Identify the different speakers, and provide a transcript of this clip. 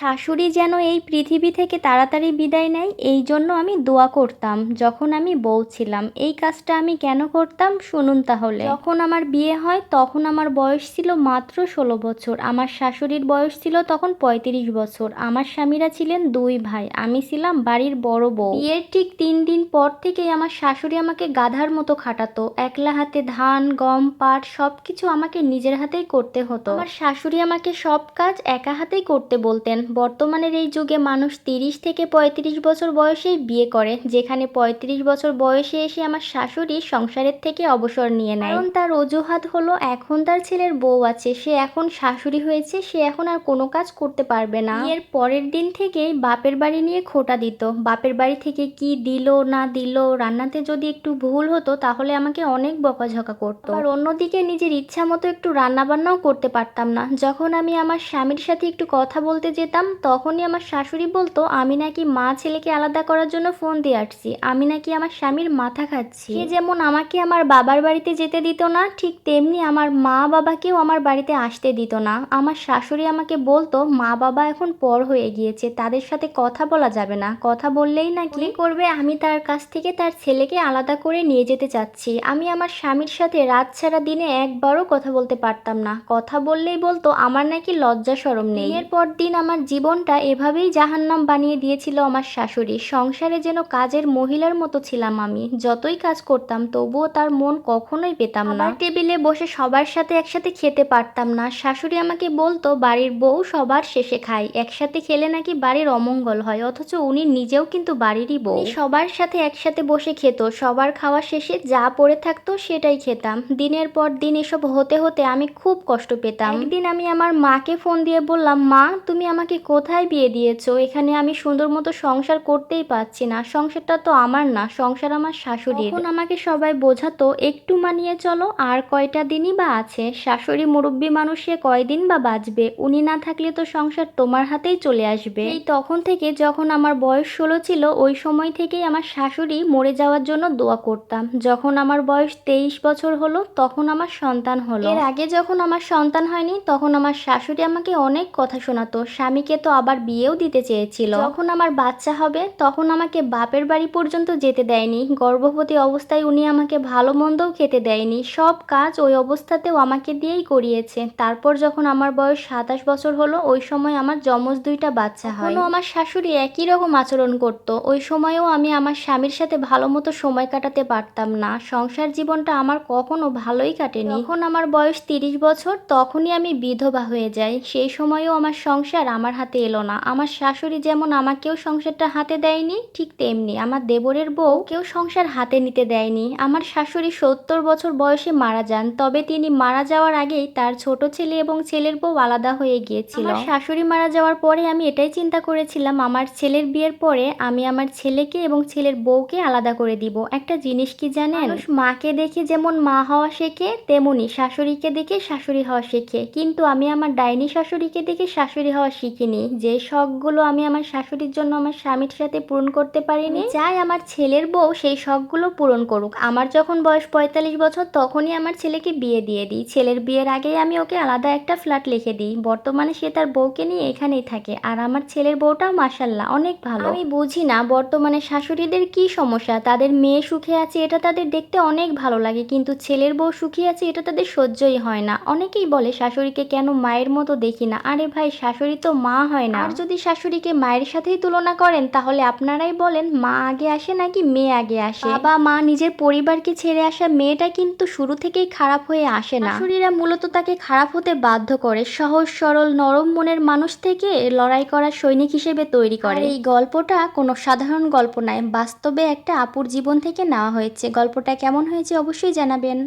Speaker 1: শাশুড়ি যেন এই পৃথিবী থেকে তাড়াতাড়ি বিদায় নেয়, এই জন্য আমি দোয়া করতাম, যখন আমি বউ ছিলাম। এই কাজটা আমি কেন করতাম শুনুন তাহলে। যখন আমার বিয়ে হয়, তখন আমার বয়স ছিল মাত্র ষোলো বছর। আমার শাশুড়ির বয়স ছিল তখন পঁয়ত্রিশ বছর। আমার স্বামীরা ছিলেন দুই ভাই, আমি ছিলাম বাড়ির বড় বউ। বিয়ের ঠিক তিন দিন পর থেকেই আমার শাশুড়ি আমাকে গাধার মতো খাটাতো। একলা হাতে ধান, গম, পাট সব কিছু আমাকে নিজের হাতেই করতে হতো। আমার শাশুড়ি আমাকে সব কাজ একা হাতেই করতে বলতেন। বর্তমানের এই যুগে মানুষ তিরিশ থেকে পঁয়ত্রিশ বছর বয়সেই বিয়ে করে, যেখানে পঁয়ত্রিশ বছর বয়সে এসে আমার শাশুড়ি সংসারের থেকে অবসর নিয়ে নেয়। কারণ তার অজুহাত হলো, এখন তার ছেলের বউ আছে, সে এখন শাশুড়ি হয়েছে, সে এখন আর কোনো কাজ করতে পারবে না। এর পরের দিন থেকেই বাপের বাড়ি নিয়ে খোটা দিত। বাপের বাড়ি থেকে কি দিল, না দিল, রান্নাতে যদি একটু ভুল হতো, তাহলে আমাকে অনেক বকাঝকা করতো। আর অন্যদিকে নিজের ইচ্ছা মতো একটু রান্না বান্নাও করতে পারতাম না। যখন আমি আমার স্বামীর সাথে একটু কথা বলতে যেতাম তখনই আমার শাশুড়ি বলতো আমি নাকি মা ছেলেকে আলাদা করার জন্য ফোন দিয়ে আসছি। আমি নাকি আমার স্বামীর মাথা খাচ্ছি। সে যেমন আমাকে আমার বাবার বাড়িতে যেতে দিত না ঠিক তেমনি আমার মা বাবাকেও আমার বাড়িতে আসতে দিত না। আমার শাশুড়ি আমাকে বলতো মা বাবা এখন পর হয়ে গিয়েছে তাদের সাথে কথা বলা যাবে না। কথা বললেই না নাকি করবে? আমি তার কাছ থেকে তার ছেলেকে আলাদা করে নিয়ে যেতে চাচ্ছি। আমি আমার স্বামীর সাথে রাত ছাড়া দিনে একবারও কথা বলতে পারতাম না। কথা বললেই বলতো আমার নাকি লজ্জা সরম নেই। এর পর দিন আমার জীবনটা এভাবেই জাহান্নাম বানিয়ে দিয়েছিল আমার শাশুড়ি। সংসারে যেন কাজের মহিলার মতো ছিলাম আমি। যতই কাজ করতাম তবুও তার মন কখনোই পেতাম না। টেবিলে বসে সবার সাথে একসাথে খেতে পারতাম না। শাশুড়ি আমাকে বলতো বাড়ির বউ সবার শেষে খায়। একসাথে খেলে নাকি বাড়ির অমঙ্গল হয়। অথচ উনি নিজেও কিন্তু বাড়িরই বউ। সবার সাথে একসাথে বসে খেত। সবার খাওয়া শেষে যা পড়ে থাকতো সেটাই খেতাম। দিনের পর দিন এসব হতে হতে আমি খুব কষ্ট পেতাম। একদিন আমি আমার মাকে ফোন দিয়ে বললাম মা তুমি আমাকে কোথায় বিয়ে দিয়েছ? এখানে আমি সুন্দর মতো সংসার করতেই পারছি না। সংসারটা তো আমার না সংসার আমার শাশুড়ি এখন আমাকে সবাই বোঝাতো একটু মানিয়ে চলো আর কয়টা দিনই বা আছে? শাশুড়ি মুরব্বী মানুষে কয়দিন বা বাঁচবে? উনি না থাকলে তো সংসার তোমার হাতেই চলে আসবে। এই তখন থেকে যখন আমার বয়স ষোলো ছিল ওই সময় থেকেই আমার শাশুড়ি মরে যাওয়ার জন্য দোয়া করতাম। যখন আমার বয়স তেইশ বছর হলো তখন আমার সন্তান হলো। এর আগে যখন আমার সন্তান হয়নি তখন আমার শাশুড়ি আমাকে অনেক কথা শোনাতো। স্বামীকে তো আবার বিয়েও দিতে চেয়েছিল। যখন আমার বাচ্চা হবে, তখন আমাকে বাপের বাড়ি পর্যন্ত যেতে দেয়নি। গর্ভবতী অবস্থায় উনি আমাকে ভালো মন্দও খেতে দেয়নি। সব কাজ ওই অবস্থাতেও আমাকে দিয়েই করিয়েছে। তারপর যখন আমার বয়স সাতাশ বছর হলো, ওই সময় আমার যমজ দুইটা বাচ্চা হয়। আমার শাশুড়ি একই রকম আচরণ করত। ওই সময়েও আমি আমার স্বামীর সাথে ভালো মতো সময় কাটাতে পারতাম না। সংসার জীবনটা আমার কখনো ভালোই কাটেনি। যখন আমার বয়স তিরিশ বছর, তখনই আমি বিধবা হয়ে যাই। সেই সময়েও আমার সংসার আমার হাতে এলো না। আমার শাশুড়ি যেমন আমাকেও সংসারটা হাতে দেয়নি ঠিক তেমনি আমার দেবরের বউ কেউ সংসার হাতে নিতে দেয়নি। আমার শাশুড়ি সত্তর বছর বয়সে মারা যান তবে তিনি মারা যাওয়ার আগেই তার ছোট ছেলে এবং ছেলের বউ আলাদা হয়ে গিয়েছিল। শাশুড়ি মারা যাওয়ার পরে আমি এটাই চিন্তা করেছিলাম আমার ছেলের বিয়ের পরে আমি আমার ছেলেকে এবং ছেলের বউকে আলাদা করে দিব। একটা জিনিস কি জানেন? মাকে দেখে যেমন মা হওয়া শেখে তেমনি শাশুড়িকে দেখে শাশুড়ি হওয়া শেখে। কিন্তু আমি আমার ডাইনি শাশুড়িকে দেখে শাশুড়ি হওয়া শিখিনি যে শখগুলো আমি আমার শাশুড়ির জন্য আমার স্বামীর সাথে পূরণ করতে পারিনি। চাই আমার ছেলের বউ সেই শখগুলো পূরণ করুক। আমার যখন বয়স পঁয়তাল্লিশ বছর তখনই আমার ছেলেকে বিয়ে দিয়ে দিই। ছেলের বিয়ের আগেই আমি ওকে আলাদা একটা ফ্ল্যাট লিখে দিই। বর্তমানে সে তার বউকে নিয়ে এখানেই থাকে। আর আমার ছেলের বউটাও মাসাল্লাহ অনেক ভালো। আমি বুঝি না বর্তমানে শাশুড়িদের কি সমস্যা? তাদের মেয়ে সুখে আছে এটা তাদের দেখতে অনেক ভালো লাগে। কিন্তু ছেলের বউ সুখী আছে এটা তাদের সহ্যই হয় না। অনেকেই বলে শাশুড়িকে কেন মায়ের মতো দেখি না? আরে ভাই শাশুড়ি তো মা হয় না। আর যদি শাশুড়িকে মায়ের সাথেই তুলনা করেন তাহলে আপনারাই বলেন মা আগে আসে নাকি মেয়ে আগে আসে। বাবা মা নিজের পরিবারকে ছেড়ে আসা মেয়েটা কিন্তু শুরু থেকেই খারাপ হয়ে আসে না। শাশুড়িরা মূলত তাকে খারাপ হতে বাধ্য করে সহজ সরল নরম মনের মানুষ থেকে লড়াই করা সৈনিক হিসেবে তৈরি করে। এই গল্পটা কোনো সাধারণ গল্প নয় বাস্তবে একটা আপুর জীবন থেকে নেওয়া হয়েছে। গল্পটা কেমন হয়েছে অবশ্যই জানাবেন।